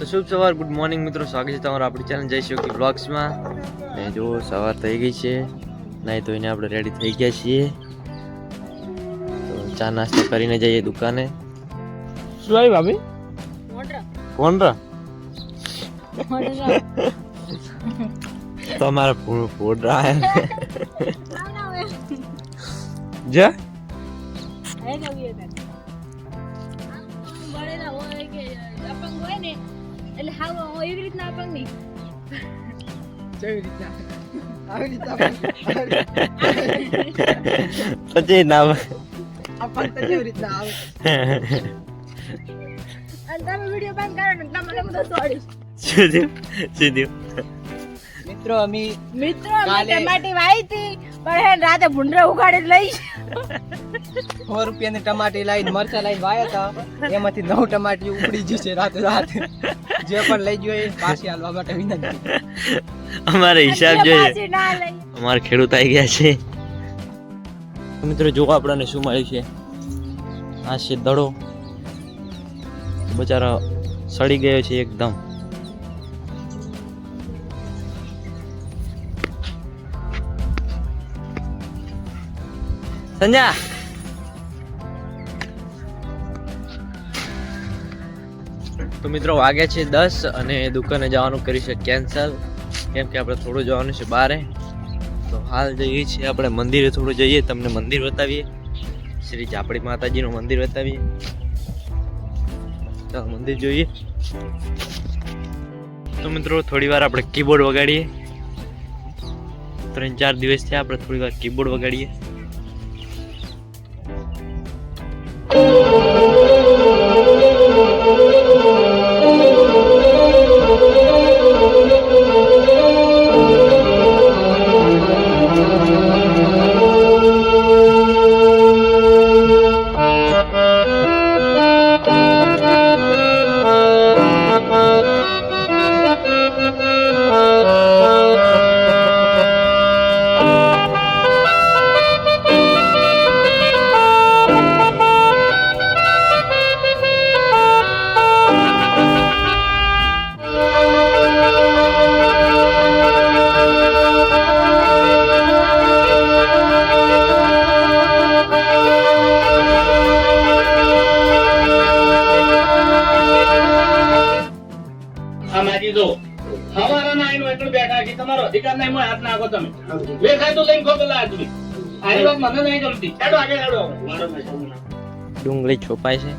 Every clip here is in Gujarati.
તો શુભ સવાર ગુડ મોર્નિંગ મિત્રો. સ્વાગત છે તમારું આપણી ચેનલ જઈ શોકી બ્લોગ્સમાં ને જો સવાર થઈ ગઈ છે. નહીં તો એને આપણે રેડી થઈ ગયા છીએ. તો ચા નાસ્તો કરીને જઈએ દુકાને. શું આવી ભાભી? કોણ રા તો અમારા ફૂડ ફૂડ રા જા. એટલે હાવ એવી રીતના નહીં કેવી રીતના? આવી રીતના પછી ના આપણ તો કેવી રીતના આવે? અને તમે વીડિયો બંધ કરો ને તમને બધું છોડીશ શું થયું? શું થયું? મિત્રો અમે મિત્રો મેં કાલે- ટમાટી વાવી હતી પણ હે રાતે ભૂંડરા ઉગાડી લઈ સો રૂપિયાની ટમાટી લાવીને મરચા લાવીને વાયા હતા એમાંથી નવ ટમાટી ઉપડી છે રાતે રાતે. જે પણ લઈ ગયો એ પાછી હાલવા માટે વિનંતી. અમારે હિસાબ જોઈએ. અમારે ખેડૂત આવી ગયા છે. મિત્રો જો આપણને શું મળ્યું છે. આ છે દડો. બચારા સડી ગયો છે એકદમ. સંજા તો મિત્રો વાગ્યા છે દસ અને દુકાને જવાનું કરી છે કેન્સલ કેમ કે આપણે થોડું જવાનું છે બારે. તો હાલ જઈએ છીએ આપણે મંદિરે થોડું જઈએ, તમને મંદિર બતાવીએ. શ્રી ઝાપડી માતાજીનું મંદિર બતાવીએ. ચાલો મંદિર જોઈએ. તો મિત્રો થોડી વાર આપણે કીબોર્ડ વગાડીએ. ત્રણ ચાર દિવસથી આપણે થોડી વાર કીબોર્ડ વગાડીએ. આમાંથી જો હવારના આઈને એકડ બેઠા છે તમારો અધિકાર નહીં મળે હાથ નાખો તમે. વેખાય તો લઈને ખોટો લાજવી આની વાત મને નહીં ગમતી. ચાલો આગળ ચાલો ડુંગળી છોપાય છે.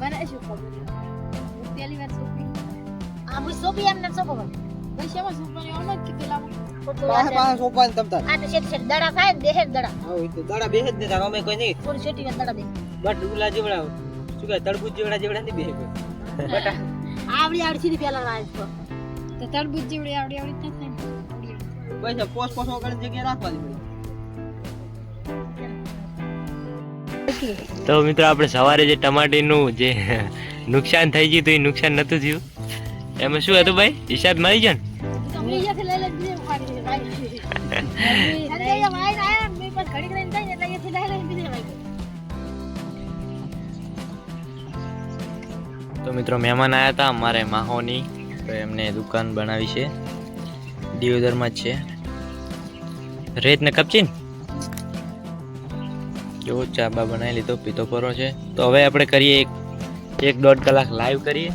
મને શું ખબર? હું વાર સોંપી આ હું સોંપી એમ નથી સોંપવા પછી એમાં સોંપવાની ઓમ જ કીધું લાવો પાસે પાસે સોંપવાની તમતા આ તો શેઠ શેઠ દડા ખાય દેહે દડા. આવું તો દાડા બેહે જ નહીં અમે કોઈ નહીં. થોડી શેઠી દડા બે બટ ઉલા જેવડા શું કહે તડબૂચ જેવડા જેવડા નહીં બેહે બટ. આવડી આવડી સીધી પેલા રાજ તો. તો તરબૂચ જેવડી આવડી આવડી ના. થાય બસ પોસ પોસ વગર જગ્યા રાખવાની તો મિત્રો આપણે સવારે જે ટમાટીનું જે નુકસાન થઈ ગયું હતું એ નુકસાન નતું થયું. એમાં શું હતું ભાઈ? હિસાબ મળી ગયો ને? મિત્રો, મહેમાન આવ્યા હતા અમારે માહોની, તો એમને દુકાન બનાવી છે. દિયોદરમાં જ છે. રેત ને કપચીન? જો ચા બા બનાવી લીધો, પીતો પરો છે. તો હવે આપણે કરીએ એક એક દોઢ કલાક લાઈવ કરીએ.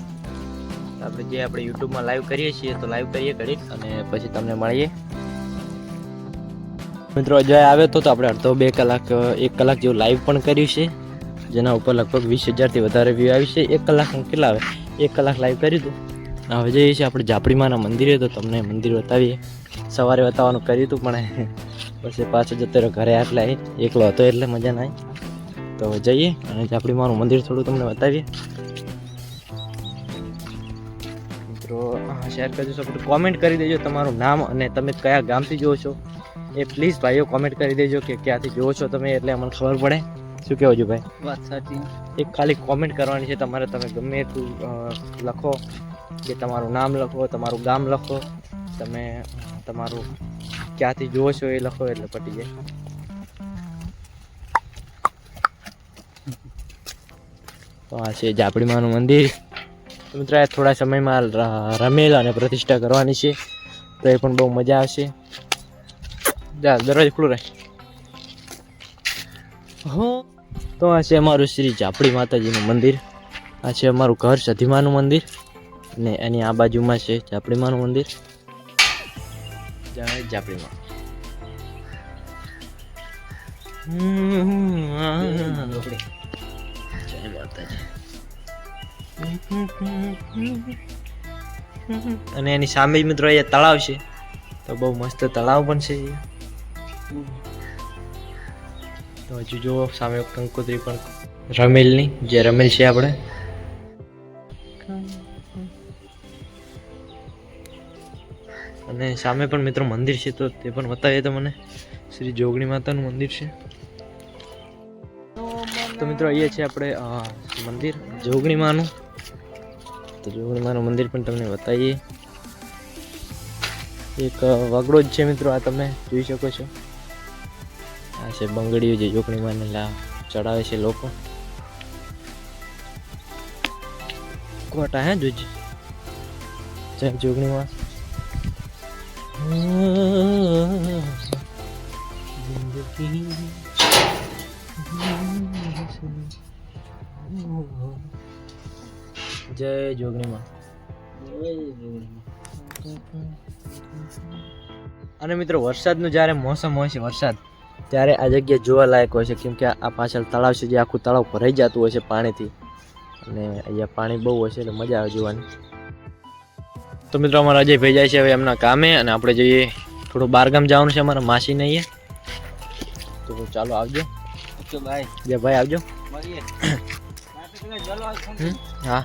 આપણે જે આપણે યુટ્યુબમાં લાઈવ કરીએ છીએ, તો લાઈવ કરીએ ઘડીક અને પછી તમને મળીએ. મિત્રો, અજય આવ્યો તો આપણે અડધો બે કલાક, એક કલાક જેવું લાઈવ પણ કર્યું છે. જેના ઉપર લગભગ વીસ હજારથી વધારે વ્યૂ આવી છે. એક કલાકમાં કેટલા આવે? એક કલાક લાઈવ કર્યું દઉં. હવે જઈએ છીએ આપણે ઝાપડીમાના મંદિરે, તો તમને મંદિર બતાવીએ. સવારે બતાવવાનું કર્યું હતું પણ પછી પાછો જતો રહ્યો ઘરે આટલા એકલો હતો એટલે મજા ના તો જઈએ અને ઝાપડીમાનું મંદિર થોડું તમને બતાવીએ. મિત્રો શેર કરજો, સપોર્ટ. કોમેન્ટ કરી દેજો તમારું નામ અને તમે કયા ગામથી જુઓ છો. એ પ્લીઝ ભાઈઓ કોમેન્ટ કરી દેજો કે ક્યાંથી જુઓ છો તમે, એટલે અમને ખબર પડે. શું કહેવું છું ભાઈ? વાત સાચી. એક ખાલી કોમેન્ટ કરવાની છે તમારે તમે ગમે એટલું લખો કે તમારું નામ લખો તમારું ગામ લખો તમે તમારું ક્યાંથી જુઓ છો એ લખો એટલે પટી જાય. તો આ છે જાપડીમાનું મંદિર. મિત્રો થોડા સમયમાં રમેલ અને પ્રતિષ્ઠા કરવાની છે તો એ પણ બહુ મજા આવશે. જા દરવાજો ખુલ્લો રહે હો તો આ છે અમારું શ્રી જાપડી માતાજીનું મંદિર. આ છે અમારું ઘર સધીમાનું મંદિર. અને એની આ બાજુમાં છે જાપડીમાનું મંદિર. જય જાપડીમાં જય અને એની સામે મિત્રો અહીંયા તળાવ છે. તો બહુ મસ્ત તળાવ પણ છે. તો હજુ જુઓ, સામે કંકોત્રી પણ રમેલની, જે રમેલ છે આપણે. અને સામે પણ મિત્રો મંદિર છે, તો તે પણ બતાવીએ તો મને શ્રી જોગણી માતાનું મંદિર છે. તો મિત્રો અહીંયા છે આપણે મંદિર, જોગણી માનું. તો જોગણી માનું મંદિર પણ તમને બતાવીએ. એક વગડો જ છે મિત્રો, આ તમે જોઈ શકો છો. આ છે બંગડીઓ જે જોગણી લા ચડાવે છે લોકો. કોટા હે જોજી. જય જોગણીમાં જય જોગણીમાં અને મિત્રો વરસાદનું જ્યારે મોસમ હોય છે, વરસાદ ત્યારે આ જગ્યા જોવા લાયક હોય છે કેમ કે આ પાછળ તળાવ છે જે આખું તળાવ ભરાઈ જતું હોય છે પાણીથી. અને અહીંયા પાણી બહુ હોય છે એટલે મજા આવે જોવાની. તો મિત્રો અમારા અજય ભાઈ જાય છે હવે એમના કામે અને આપણે જઈએ થોડું બહારગામ જવાનું છે અમારા માસીને અહીંયા. તો ચાલો આવજો. ભાઈ જય ભાઈ આવજો. હા.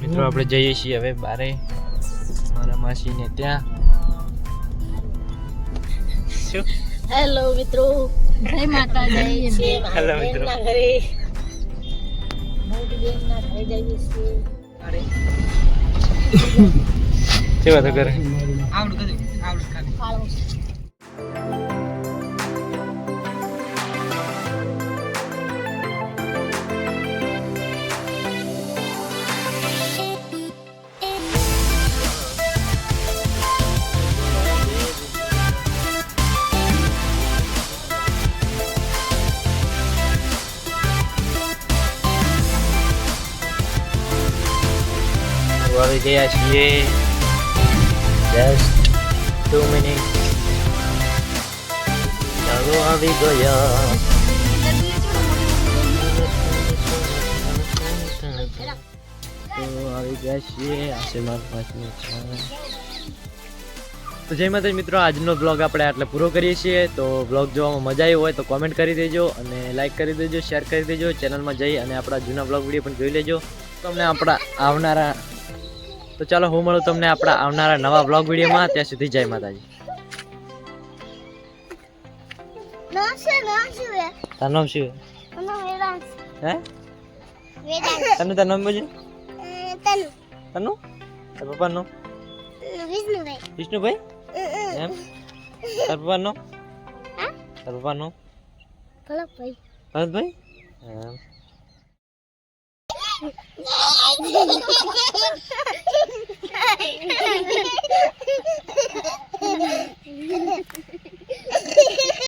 મિત્રો આપણે જઈએ છીએ હવે બારે. મારા માસીને ત્યાં. શું હેલો મિત્રો. જય માતાજી. હેલો મિત્રો. ઘરે. મોટી ઘરે જઈએ છીએ. શું વાતો કરે આવડ કદું આવડું ખાલી. ફાળો આવી ગયા છીએ. જસ્ટ ટુ મિનિટ ચાલો આવી ગયા. તો આવી ગયા છીએ. આશીર્વાદ પાછળ તો જય માતાજી મિત્રો, આજનો બ્લોગ આપણે આટલે પૂરો કરીએ છીએ. તો બ્લોગ જોવામાં મજા આવી હોય તો કોમેન્ટ કરી દેજો અને લાઈક કરી દેજો શેર કરી દેજો ચેનલમાં જઈ અને આપણા જૂના બ્લોગ વીડિયો પણ જોઈ લેજો. તમને આપણા આવનારા તો ચાલો હું મળું તમને આપણા આવનારા નવા બ્લોગ વિડીયોમાં. ત્યાં સુધી જય માતાજી. તારું નામ શું હે? તને તારું નામ બોલજો તન. તનું? તાર વિષ્ણુભાઈ. વિષ્ણુભાઈ? એમ? તાર પપ્પાનું ભલકભાઈ ભરતભાઈ? એમ. Hehehehe